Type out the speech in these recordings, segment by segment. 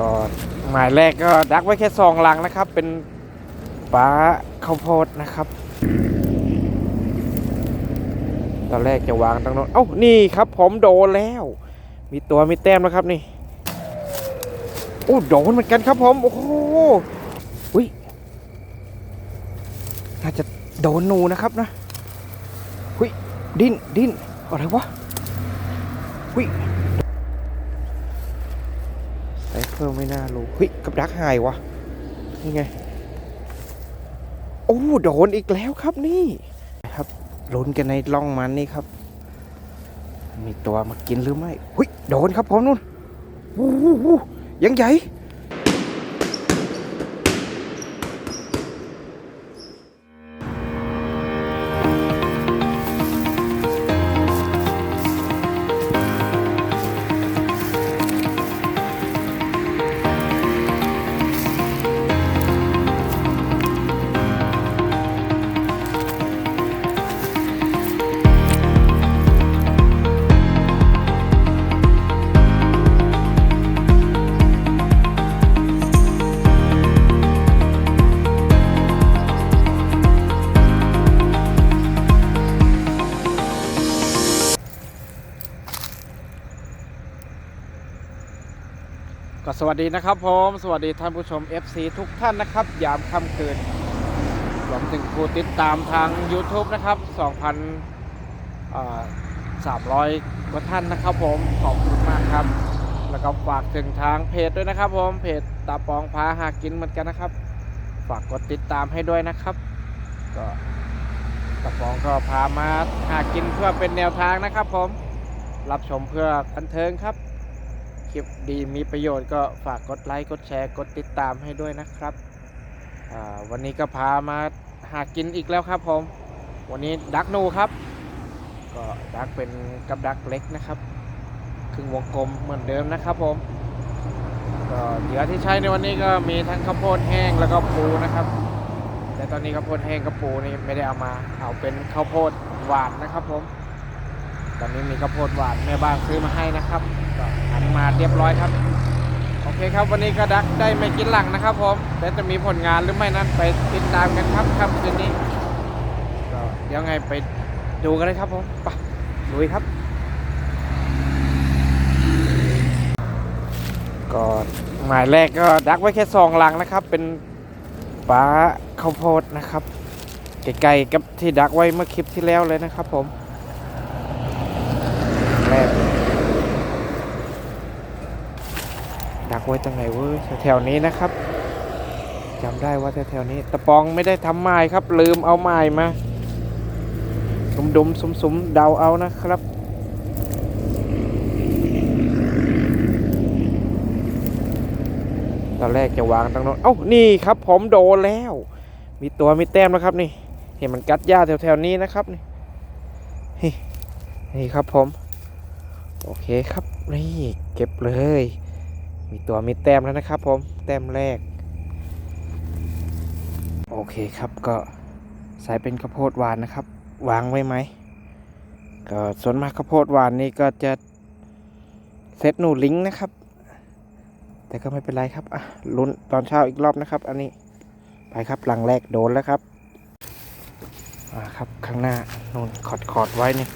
ก็หมายแรกก็ดักไว้แค่สองหลังนะครับ เป็นปลาข้าวโพดนะครับ ตอนแรกจะวางตรงโน้นเอ้านี่ครับ ผมโดนแล้ว มีตัวมีแต้มแล้วครับนี่โอ้โดนเหมือนกันครับผมโอ้โหอุ้ยน่าจะโดนนูนะครับนะหุ้ยดิ้นดิ้นอะไรวะหุ้ย ไซเคิลไม่น่ารู้เฮ้ยกับดักหายวะนี่ไงโอ้โดนอีกแล้วครับนี่ครับลุ้นกันในร่องมันนี่ครับ มีตัวมากินหรือไม่เฮ้ยโดนครับผมนู่นวูวูวูยังใหญ่ สวัสดีนะครับผมสวัสดีท่านผู้ชม FC ทุกท่านนะครับ ยามค่ำคืนรวมถึงผู้ติดตามทาง YouTube นะครับ 2,300 กว่าท่านนะครับผม ขอบคุณมากครับ แล้วก็ฝากถึงทางเพจด้วยนะครับผมเพจตาปองพาหากินเหมือนกันนะครับ ฝากกดติดตามให้ด้วยนะครับ ก็ตาปองก็พามาหากินเพื่อเป็นแนวทางนะครับผมรับชมเพื่อบันเทิงครับ คลิปดีมีประโยชน์ก็ฝากกดไลค์กดแชร์กดติดตามให้ด้วยนะครับ วันนี้ก็พามาหากินอีกแล้วครับผม วันนี้ดักนูครับ ก็ดักเป็นกับดักเล็กนะครับครึ่งวงกลมเหมือนเดิมนะครับผมก็เหยื่อที่ใช้ในวันนี้ก็มีทั้งข้าวโพดแห้งแล้วก็ปูนะครับ แต่ตอนนี้ข้าวโพดแห้งกับปูนี่ไม่ได้เอามาเอาเป็นข้าวโพดหวานนะครับผม ตอนนี้มีข้าวโพดหวานแม่บ้านซื้อมาให้นะครับก็หันมาเรียบร้อยครับ โอเคครับวันนี้ก็ดักได้ไม่กินหลังนะครับผมแต่จะมีผลงานหรือไม่นั้นไปติดตามกันครับค่ำคืนนี้ก็เดี๋ยวไงไปดูกันเลยครับผมไปลุยครับ ก็หมายแรกก็ดักไว้แค่สองหลังนะครับ เป็นปลาข้าวโพดนะครับใกล้ๆกับที่ดักไว้เมื่อคลิปที่แล้วเลยนะครับผม แรกดั กไว้ตรงไหนเว้ยแถวๆนี้นะครับจำได้ว่าแถวๆนี้ ตะปองไม่ได้ทำไม้ครับ ลืมเอาไม้มาดุมๆสมๆเดาเอานะครับ ตอนแรกจะวางตรงโน้นเอ้านี่ครับ ผมโดนแล้ว มีตัวมีแต้มนะครับนี่ เห็นมันกัดหญ้าแถวๆนี้นะครับนี่นี่นี่ครับผม โอเคครับนี่เก็บเลย มีตัวมีแต้มแล้วนะครับผมแต้มแรก โอเคครับก็ใส่เป็นข้าวโพดหวานนะครับ วางไว้ไหมก็ส่วนมากข้าวโพดหวานนี่ก็จะเซตหนูลิงก์นะครับ แต่ก็ไม่เป็นไรครับอะลุ้นตอนเช้าอีกรอบนะครับ อันนี้ไปครับหลังแรกโดนแล้วครับอ่าครับข้างหน้านูนขอดขอดไว้นี่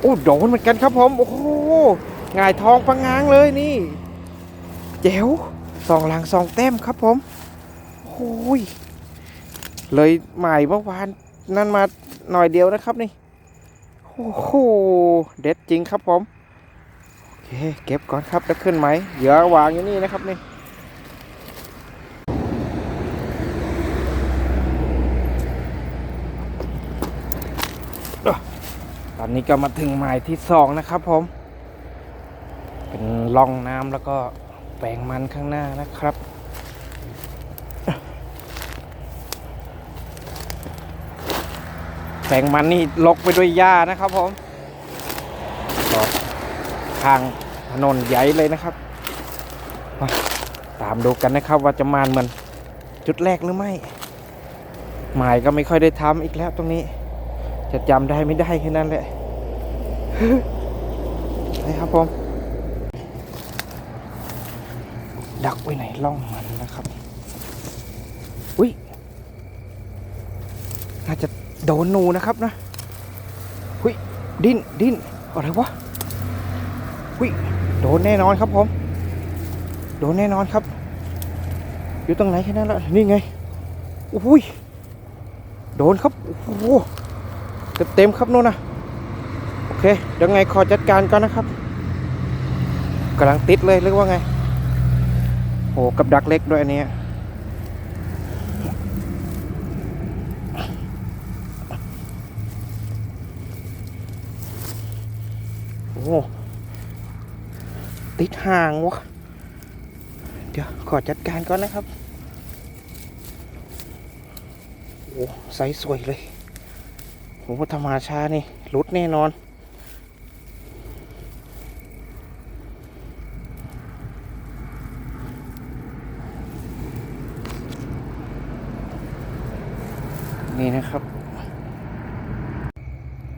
โอ้โดนเหมือนกันครับผมโอ้โหหงายทองปังงางเลยนี่เจ๋วสองหลังสองแต้มครับผมโอ้ยเลยใหม่เมื่อวานนั่นมาหน่อยเดียวนะครับนี่โอ้โหเด็ดจริงครับผมโอเคเก็บก่อนครับแล้วขึ้นไหมเหยื่อวางอยู่นี่นะครับนี่ อนนี้ก็มาถึงหมายที่สองนะครับผม เป็นร่องน้ำแล้วก็แปลงมันข้างหน้านะครับ แปลงมันนี่ลกไปด้วยหญ้านะครับผมก็ทางถนนใหญ่เลยนะครับมาตามดูกันนะครับว่าจะมานเหมือนจุดแรกหรือไม่ หมายก็ไม่ค่อยได้ทำอีกแล้วตรงนี้ จะจำได้ไม่ได้แค่นั้นแหละ นี่ครับผมดักไว้ไหนล่องมันนะครับ อุ้ย น่าจะโดนหนูนะครับนะหุยดิ้นดิ้นอะไรวะหุยโดนแน่นอนครับผม โดนแน่นอนครับ อยู่ตรงไหนแค่นั้นละนี่ไงโอ้ย โดนครับ โอ้โหเต็มเต็มครับโน่นนะ เคเดี๋ยวไงขอจัดการก่อนนะครับกำลังติดเลยหรือว่าไงโอ้กับดักเล็กด้วยอันเนี้ยโอ้ติดห่างวะเดี๋ยวขอจัดการก่อนนะครับโอ้ไซส์สวยเลยโอ้ธรรมชาตินี่รุดแน่นอนนะครับ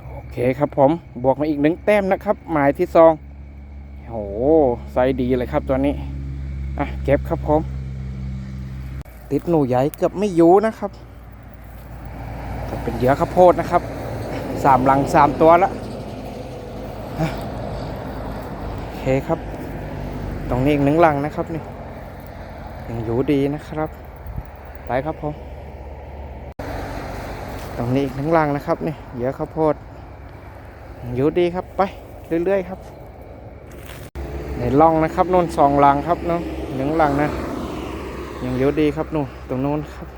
โอเคครับผมบวกมาอีกหนึ่งแต้มนะครับ หมายที่สองโหไซส์ดีเลยครับตัวนี้ อะ เก็บครับผม ติดหนูใหญ่เกือบไม่ยูนะครับแต่เป็นเหยื่อข้าวโพดนะครับสามหลังสามตัวแล้วอะโอเคครับ ตรงนี้อีกหนึ่งหลังนะครับนี่ยังอยู่ดีนะครับไปครับผมตรงนี้อีกหนึ่งหลังนะครับนี่เหยื่อข้าวโพด อยู่ดีครับไปเรื่อยๆครับในร่องนะครับนู่นสองหลังครับนู่นหนึ่งหลังนะยังอยู่ดีครับนู่นตรงนู้นครับ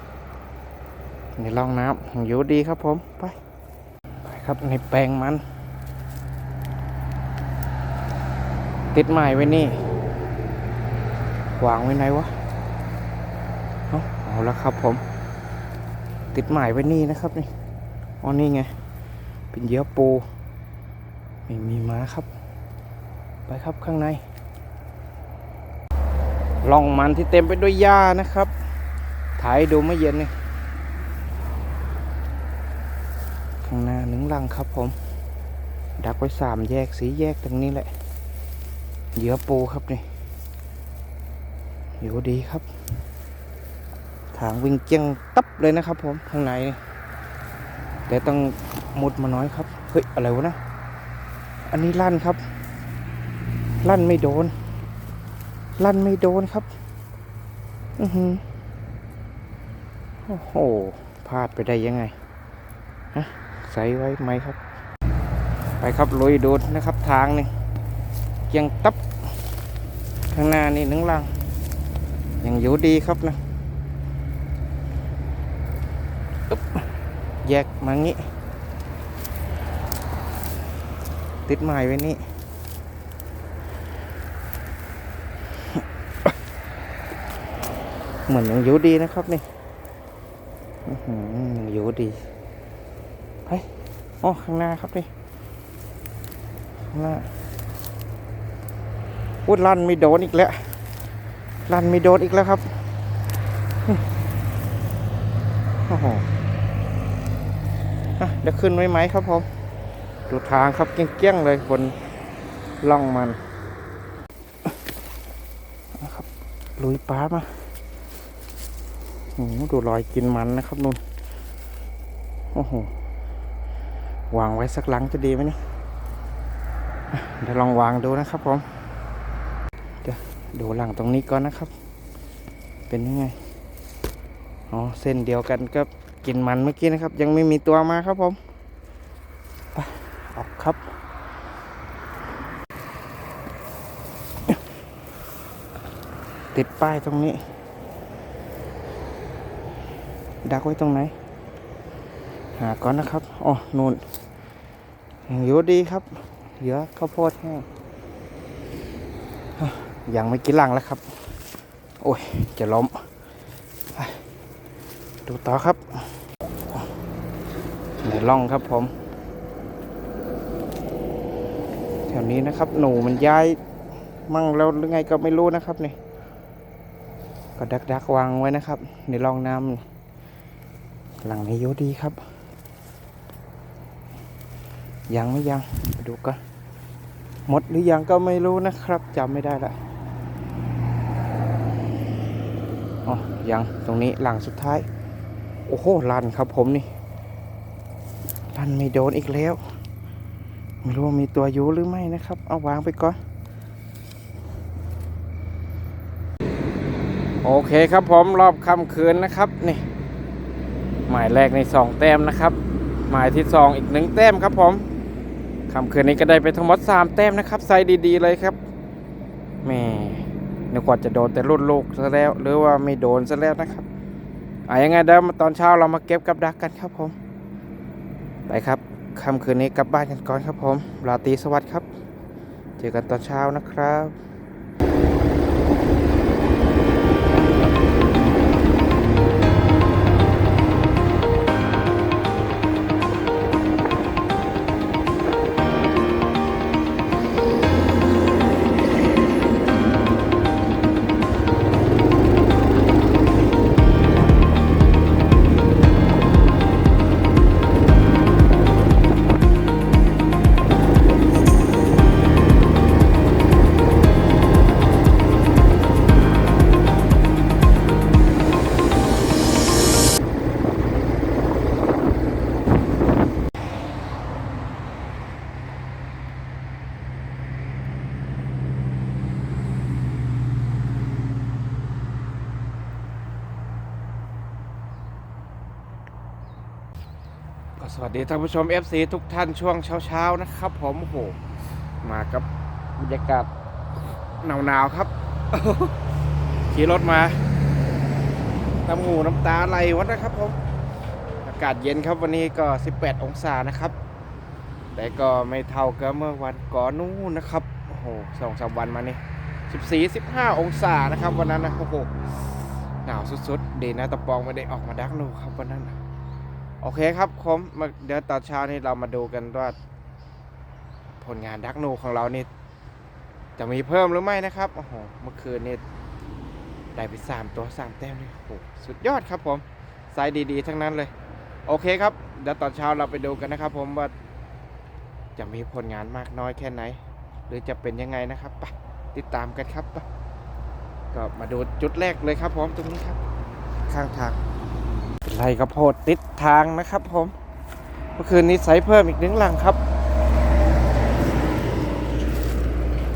ในร่องน้ำยังอยู่ดีครับผมไปไปครับในแปลงมัน ติดไม้ไว้นี่วางไว้ไหนวะเอาเอาแล้วครับผม ติดไม้ไว้นี่นะครับนี่อ๋อนี่ไง เป็นเยื่อปู ไม่มีม้าครับ ไปครับข้างในล่องมันที่เต็มไปด้วยหญ้านะครับ ถ่ายดูไม่เย็นนี่ข้างหน้าหนึ่งลังครับผม ดักไว้สามแยกสีแยกตรงนี้แหละ เหยื่อปูครับนี่อยู่ดีครับ ทางวิ่งเจียงตับเลยนะครับผมข้างในนี่แต่ต้องมุดมาน้อยครับ เฮ้ย อะไรวะนะ อันนี้ลั่นครับ ลั่นไม่โดน ลั่นไม่โดนครับ อือหือโอ้โหพลาดไปได้ยังไงฮะใส่ไว้ไหมครับ ไปครับลุยโดนนะครับ ทางนี่เกียงตับข้างหน้านี่หนึ่งลังยังอยู่ดีครับนะแยกมางี้ ติดไม้ไว้นี่เหมือนยังอยู่ดีนะครับนี่อยังอยู่ดีไปอ๋อข้างหน้าครับนี่ข้างหน้าพูดลั่นไม่โดนอีกแล้วลั่นไม่โดนอีกแล้วครับโอ้โหเดี๋ยวขึ้นไว้ไหมครับผม ดูทางครับเกี้ยงๆเลยบนล่องมันนะครับลุยป้ามาโอ้โหดูรอยกินมันนะครับนุ่นโอ้โหวางไว้สักหลังจะดีไหมนี่อะเดี๋ยวลองวางดูนะครับผมเดี๋ยวดูหลังตรงนี้ก่อนนะครับ เป็นยังไงอ๋อเส้นเดียวกันก็กินมันเมื่อกี้นะครับ ยังไม่มีตัวมาครับผม ออกครับ ติดป้ายตรงนี้ ดักไว้ตรงไหน หาก่อนนะครับอ๋อนู่นยังอยู่ดีครับเหลือข้าวโพดแห้งยังไม่กินลังแล้วครับ โอ้ย จะล้ม ดูต่อครับในร่องครับผม แถวนี้นะครับ หนูมันย้ายมั่งแล้วหรือไงก็ไม่รู้นะครับนี่ก็ดักดักวางไว้นะครับ ในร่องน้ำหลังนี้ยู่ดีครับ ยังไม่ยังไปดูกันหมดหรือยังก็ไม่รู้นะครับจำไม่ได้ละอ๋อยังตรงนี้หลังสุดท้าย โอ้โหลันครับผมนี่ลันไม่โดนอีกแล้ว ไม่รู้ว่ามีตัวยูหรือไม่นะครับ เอาวางไปก่อน โอเคครับผมรอบค่ำคืนนะครับ นี่ หมายแรกในสองแต้มนะครับ หมายที่สองอีกหนึ่งแต้มครับผมค่ำคืนนี้ก็ได้ไปทั้งหมดสามแต้มนะครับใส่ดีๆเลยครับแม่นึกว่าจะโดนแต่รุ่นลูกซะแล้ว หรือว่าไม่โดนซะแล้วนะครับอะยังไงเดี๋ยวมาตอนเช้าเรามาเก็บกับดักกันครับผม ไปครับ ค่ำคืนนี้กลับบ้านกันก่อนครับผมราตรีสวัสดิ์ครับ เจอกันตอนเช้านะครับ ก็สวัสดีท่านผู้ชม FC ทุกท่านช่วงเช้าๆนะครับ ผมโหมากับบรรยากาศหนาวๆครับ ขี่รถมาน้ำหูน้ำตาไหลวัดนะครับผมอากาศเย็นครับวันนี้ก็ 18 องศานะครับ แต่ก็ไม่เท่ากับเมื่อวันก่อนนู้นนะครับโอ้โหสองสามวันมานี่ 14 15 องศานะครับ วันนั้นนะโอ้โหหนาวสุดๆดีนะตะปองไม่ได้ออกมาดักนูครับวันนั้นนะ โอเคครับผมมาเดี๋ยวตอนเช้านี้เรามาดูกันว่า ผลงานดักนูของเรานี่จะมีเพิ่มหรือไม่นะครับโอ้โหเมื่อคืนนี่ได้ไปสามตัวสามแต้มเลยโอ้โหสุดยอดครับผมไซส์ดีๆ ทั้งนั้นเลย โอเคครับ เดี๋ยวตอนเช้าเราไปดูกันนะครับ ผมว่าจะมีผลงานมากน้อยแค่ไหน หรือจะเป็นยังไงนะครับไปติดตามกันครับก็มาดูจุดแรกเลยครับผมตรงนี้ครับ ข้างทาง ไร่ข้าวโพดติดทางนะครับผม เมื่อคืนนี้ใส่เพิ่มอีกหนึ่งหลังครับ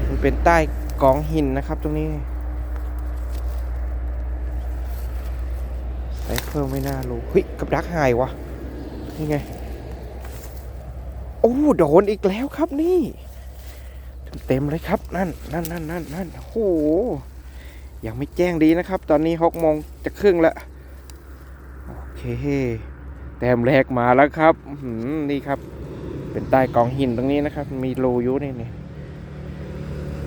มันเป็นใต้กองหินนะครับ ตรงนี้ใส่เพิ่มไม่น่ารู้เฮ้ยกับดักหายวะนี่ไง โอ้โดนอีกแล้วครับนี่เต็มเลยครับ นั่นนั่นนั่นนั่นนั่นโอ้โหยังไม่แจ้งดีนะครับ ตอนนี้หกโมงจะครึ่งแล้ว แต้มแรกมาแล้วครับนี่ครับ เป็นใต้กองหินตรงนี้นะครับ มีรูยู่นี่นี่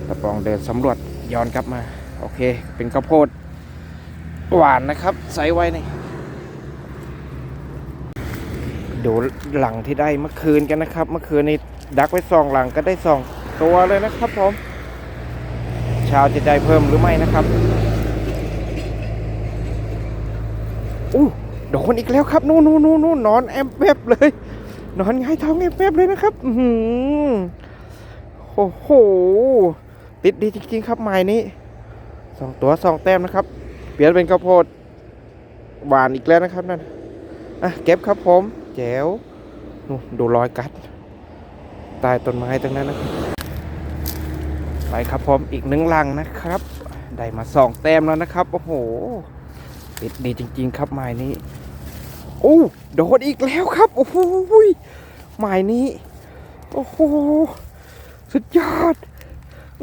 ตะปองเดินสำรวจย้อนกลับมา โอเค เป็นข้าวโพดหวานนะครับใส่ไว้นี่ดูหลังที่ได้เมื่อคืนกันนะครับ เมื่อคืนนี้ดักไว้สองหลังก็ได้สองตัวเลยนะครับผมเช้าจะได้เพิ่มหรือไม่นะครับอู้ โดนอีกแล้วครับนู่นนู่นนู่นนอนแอมแวบเลย นอนหงายท้องแอมแวบเลยนะครับอืโอ้โห ติดดีจริง ๆ ครับไม้นี้สองตัวสองแต้มนะครับ เปลี่ยนเป็นข้าวโพดหวานอีกแล้วนะครับนั่นอะเก็บครับผมแจ๋วนู่นดูรอยกัดใต้ต้นไม้ตรงนั้นนะครับไปครับผมอีกหนึ่งลังนะครับ ได้มาสองแต้มแล้วนะครับ โอ้โหติดดีจริง ๆ ครับหมายนี้ โอ้โดนอีกแล้วครับ โอ้โหหมายนี้ โอ้โห สุดยอดอ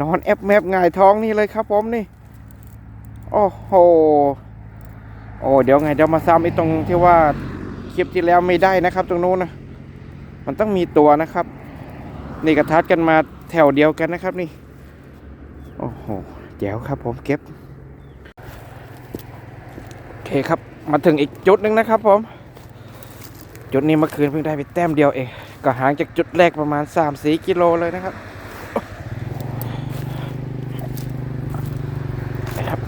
นอนแอบแมบหงายท้องนี่เลยครับผมนี่ โอ้โห โอ้เดี๋ยวไงเดี๋ยวมาซ้ำไอ้ตรงที่ว่าคลิปที่แล้วไม่ได้นะครับ ตรงนู้นนะมันต้องมีตัวนะครับ นี่กระทัดกันมาแถวเดียวกันนะครับนี่ โอ้โหแจ๋วครับผมเก็บ โอเคครับ มาถึงอีกจุดหนึ่งนะครับผม จุดนี้เมื่อคืนเพิ่งได้ไปแต้มเดียวเอง ก็ห่างจากจุดแรกประมาณ 3 4 กิโลเลยนะครับนะครับ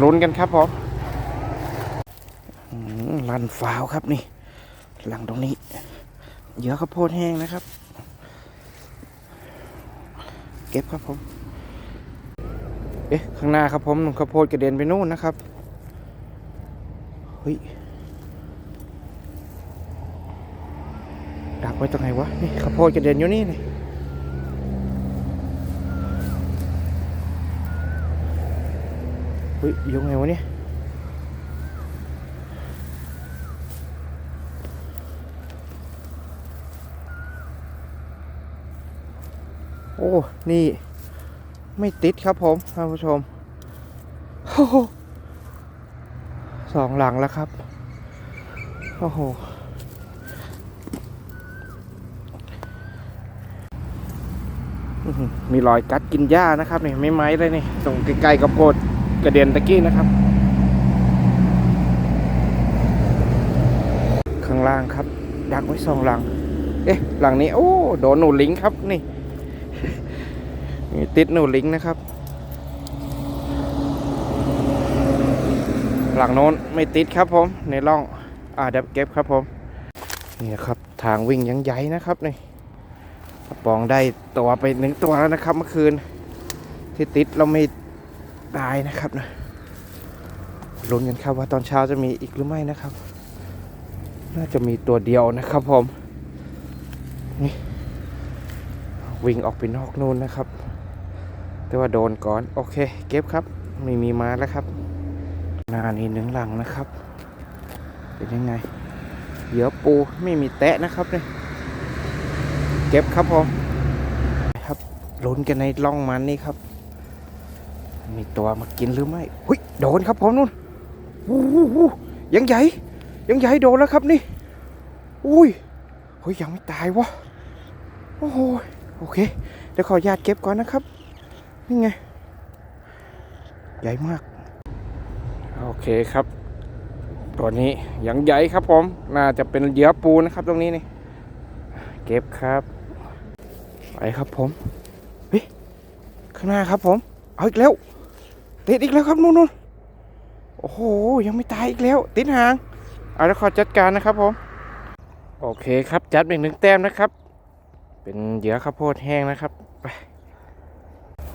ลุ้นกันครับผมลันฟาวครับนี่หลังตรงนี้ เยอะข้าวโพดแห้งนะครับ เก็บครับผม เอ๊ะ ข้างหน้าครับผมข้าวโพดกระเด็นไปนู่นนะครับ เฮ้ยดักไว้ตรงไหนวะ นี่ข้าวโพดกระเด็นอยู่นี่เลยเฮ้ยอยู่ไงวะเนี่ยโอ้ นี่ ไม่ติดครับผมท่านผู้ชมโอ้ สองหลังแล้วครับ โอ้โห มีรอยกัดกินหญ้านะครับนี่ไม่ไม้เลยนี่ตรงใกล้ๆกับโพดกระเด็นตะกี้นะครับ ข้างล่างครับ ดักไว้สองหลัง เอ๊ะ หลังนี้ โอ้ โดนหนูลิงครับนี่มีติดหนูลิงนะครับ หลังโน้นไม่ติดครับผม ในร่องอ่าเดี๋ยวเก็บครับผม นี่นะครับทางวิ่งยังใหญ่นะครับนี่ปองได้ตัวไปหนึ่งตัวแล้วนะครับ เมื่อคืน ที่ติดเราไม่ตายนะครับนะลุ้นกันครับว่าตอนเช้าจะมีอีกหรือไม่นะครับ น่าจะมีตัวเดียวนะครับผมนี่วิ่งออกไปนอกนู่นนะครับ แต่ว่าโดนก่อน โอเค เก็บครับ ไม่มีมาแล้วครับ หน้านี้หนึ่งหลังนะครับ เป็นยังไงเหยื่อปูไม่มีแตะนะครับเนี่ยเก็บครับผมครับลุ้นกันในร่องมันนี่ครับ มีตัวมากินหรือไม่หุยโดนครับผมนู่นวูวูยังใหญ่ยังใหญ่โดนแล้วครับนี่อุ้ยเฮ้ยยังไม่ตายวะโอ้โหโอเค เดี๋ยวขอญาตเก็บก่อนนะครับ นี่ไง ใหญ่มาก โอเคครับ ตัวนี้ยังใหญ่ครับผม น่าจะเป็นเหยื่อปูนะครับตรงนี้นี่ เก็บครับ ไปครับผมเฮ้ยข้างหน้าครับผม เอาอีกแล้วติดอีกแล้วครับนู่นนู่นโอ้โห ยังไม่ตายอีกแล้ว ติดหาง เอาแล้วขอจัดการนะครับผม โอเคครับจัดอีกหนึ่งแต้มนะครับ เป็นเหยื่อข้าวโพดแห้งนะครับไป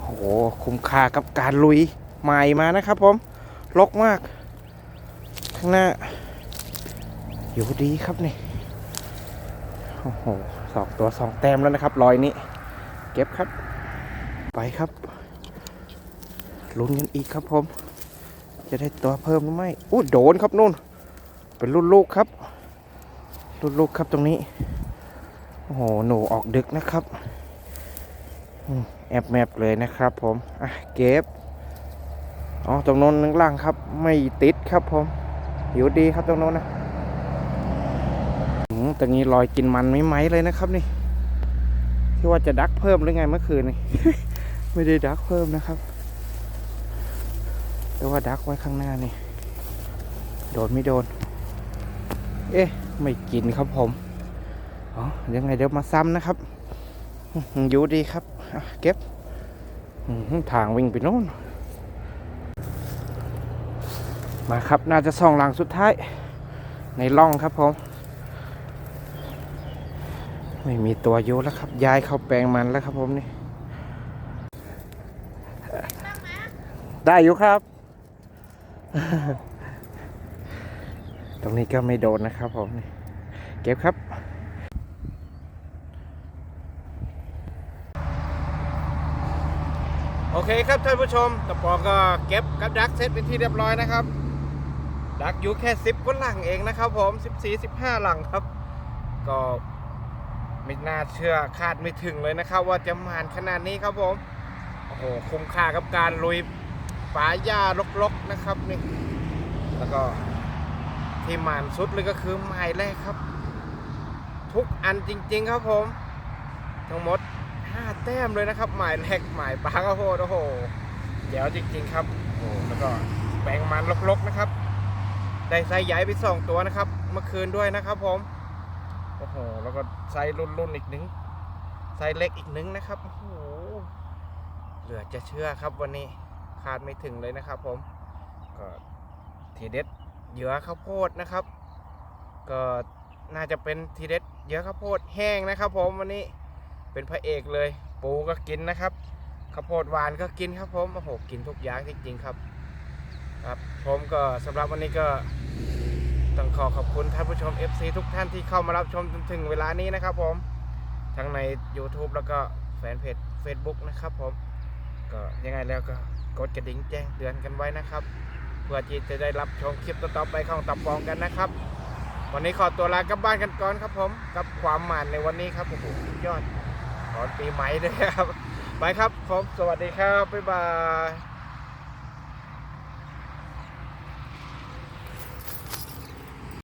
โอ้โห คุ้มค่ากับการลุยใหม่มานะครับผม ลกมาก ข้างหน้า อยู่ดีครับนี่ โอ้โหสองตัวสองแต้มแล้วนะครับ รอยนี้ เก็บครับ ไปครับ ลุ้นกันอีกครับผม จะได้ตัวเพิ่มหรือไม่อู้โดนครับนู่น เป็นรุ่นลูกครับ รุ่นลูกครับตรงนี้ โอ้โห หนูออกดึกนะครับ แอบแมบเลยนะครับผม อะ เก็บ อ๋อตรงโน้นนึงล่างครับ ไม่ติดครับผมอยู่ดีครับตรงโน้นนะอืมตรงนี้รอยกินมันไม่ไหมเลยนะครับนี่ ที่ว่าจะดักเพิ่มหรือไงเมื่อคืนนี่ไม่ได้ดักเพิ่มนะครับ แต่ว่าดักไว้ข้างหน้านี่ โดนไม่โดน เอ๊ะ ไม่กินครับผมอ๋อยังไงเดี๋ยวมาซ้ำนะครับอยู่ดีครับเก็บอือทางวิ่งไปโน่น มาครับ น่าจะส่องหลังสุดท้าย ในร่องครับผม ไม่มีตัวโยแล้วครับ ย้ายเข้าแปลงมันแล้วครับผมนี่ ได้อยู่ครับ ตรงนี้ก็ไม่โดนนะครับผมนี่ เก็บครับโอเคครับท่านผู้ชมตะปอก็เก็บกับดักเซตเป็นที่เรียบร้อยนะครับ ดักอยู่แค่สิบกว่าหลังเองนะครับผมสิบสี่สิบห้าหลังครับ ก็ไม่น่าเชื่อคาดไม่ถึงเลยนะครับ ว่าจะมานขนาดนี้ครับผมโอ้โหคุ้มค่ากับการลุยป่าหญ้ารกๆนะครับนี่แล้วก็ที่มานสุดเลยก็คือไม้แรกครับ ทุกอันจริง ๆ ครับผม ทั้งหมด5แต้มเลยนะครับหมายแรกหมายปลาข้าวโพดโอ้โหเดี๋ยวจริง ๆ ครับโอ้แล้วก็แปลงมันลกๆนะครับ ได้ไซส์ใหญ่ไปสองตัวนะครับ เมื่อคืนด้วยนะครับผม โอ้โห แล้วก็ไซส์รุ่นๆอีกหนึ่งไซส์เล็กอีกหนึ่งนะครับ โอ้โห เหลือจะเชื่อครับวันนี้คาดไม่ถึงเลยนะครับผม ก็ทีเด็ดเหยื่อข้าวโพดนะครับ ก็น่าจะเป็นทีเด็ดเหยื่อข้าวโพดแห้งนะครับ ผมวันนี้เป็นพระเอกเลย ปูก็กินนะครับข้าวโพดหวานก็กินครับผม โอ้โห กินทุกอย่างจริงๆครับ ครับผมก็สำหรับวันนี้ก็ต้องขอขอบคุณท่านผู้ชม FC ทุกท่านที่เข้ามารับชมจนถึงเวลานี้นะครับผมทั้งใน YouTube แล้วก็แฟนเพจ Facebook นะครับผมก็ยังไงแล้วก็กดกระดิ่งแจ้งเตือนกันไว้นะครับ เพื่อที่จะได้รับชมคลิปต่อๆไปของตับปองกันนะครับ วันนี้ขอตัวลากลับบ้านกันก่อนครับผมกับความหมานในวันนี้ครับโอ้โหยอดตอนปีใหม่ด้วยครับไปครับผมสวัสดีครับบ๊ายบาย